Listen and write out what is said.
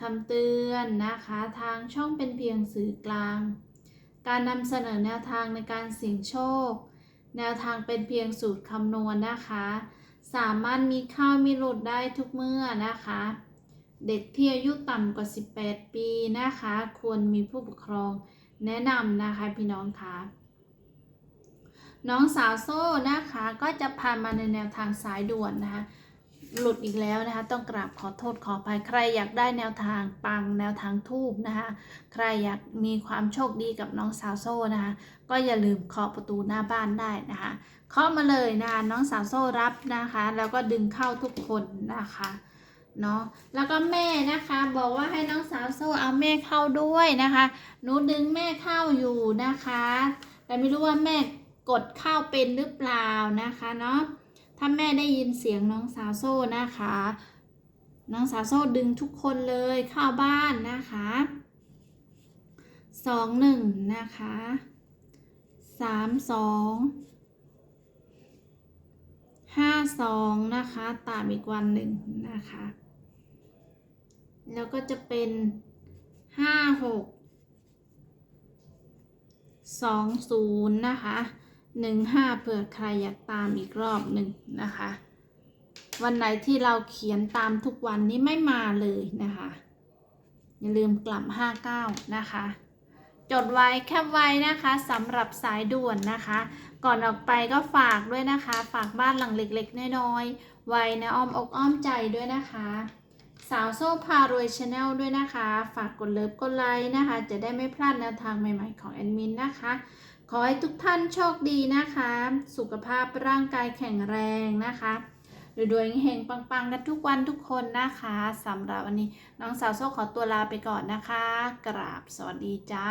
คำเตือนนะคะทางช่องเป็นเพียงสื่อกลาง การนำเสนอแนวทางในการเสี่ยงโชค แนวทางเป็นเพียงสูตรคำนวณนะคะ สามารถมีเข้ามีหลุดได้ทุกเมื่อนะคะ เด็กที่อายุต่ำกว่า 18 ปีนะคะ ควรมีผู้ปกครองแนะนำนะคะพี่น้องคะน้องสาวโซ่นะคะก็จะพามาในแนวทางสายด่วนนะคะ หลุดอีกแล้วนะคะ ต้องกราบขอโทษขออภัยใครอยากได้แนวทางปังแนวทางทูบนะคะ ใครอยากมีความโชคดีกับน้องสาวโซ่นะคะ ก็อย่าลืมเคาะประตูหน้าบ้านได้นะคะเคาะมาเลยนะคะน้องสาวโซ่รับนะคะ แล้วก็ดึงเข้าทุกคนนะคะเนาะแล้วก็แม่นะคะบอกว่าให้น้องสาวโซ่เอาแม่เข้าด้วยนะคะหนูดึงแม่เข้าอยู่นะคะ แต่ไม่รู้ว่าแม่กดเข้าเป็นหรือเปล่านะคะเนาะ ถ้าแม่ได้ยินเสียงน้องสาวโซ่นะคะ น้องสาวโซ่ดึงทุกคนเลยเข้าบ้านนะคะสองหนึ่งนะคะสามสองห้าสองนะคะตามอีกวันหนึ่งนะคะ แล้วก็จะเป็นห้าหกสองศูนย์นะคะ หนึ่งห้าเผื่อใครอยากตามอีกรอบหนึ่งนะคะ วันไหนที่เราเขียนตามทุกวันนี้ไม่มาเลยนะคะ อย่าลืมกลับ59นะคะ จดไว้แคปไว้นะคะสำหรับสายด่วนนะคะ ก่อนออกไปก็ฝากด้วยนะคะ ฝากบ้านหลังเล็กๆ น้อยๆ ไว้ในอ้อมอกอ้อมใจด้วยนะคะสาวโซ่พารวยชาแนลด้วยนะคะ ฝากกดเลิฟกดไลค์นะคะ จะได้ไม่พลาดแนวทางใหม่ๆของแอดมินนะคะ ขอให้ทุกท่านโชคดีนะคะ สุขภาพร่างกายแข็งแรงนะคะรวยๆเฮงปังๆ กันทุกวันทุกคนนะคะสำหรับวันนี้น้องสาวโซ่ขอตัวลาไปก่อนนะคะ กราบสวัสดีจ้า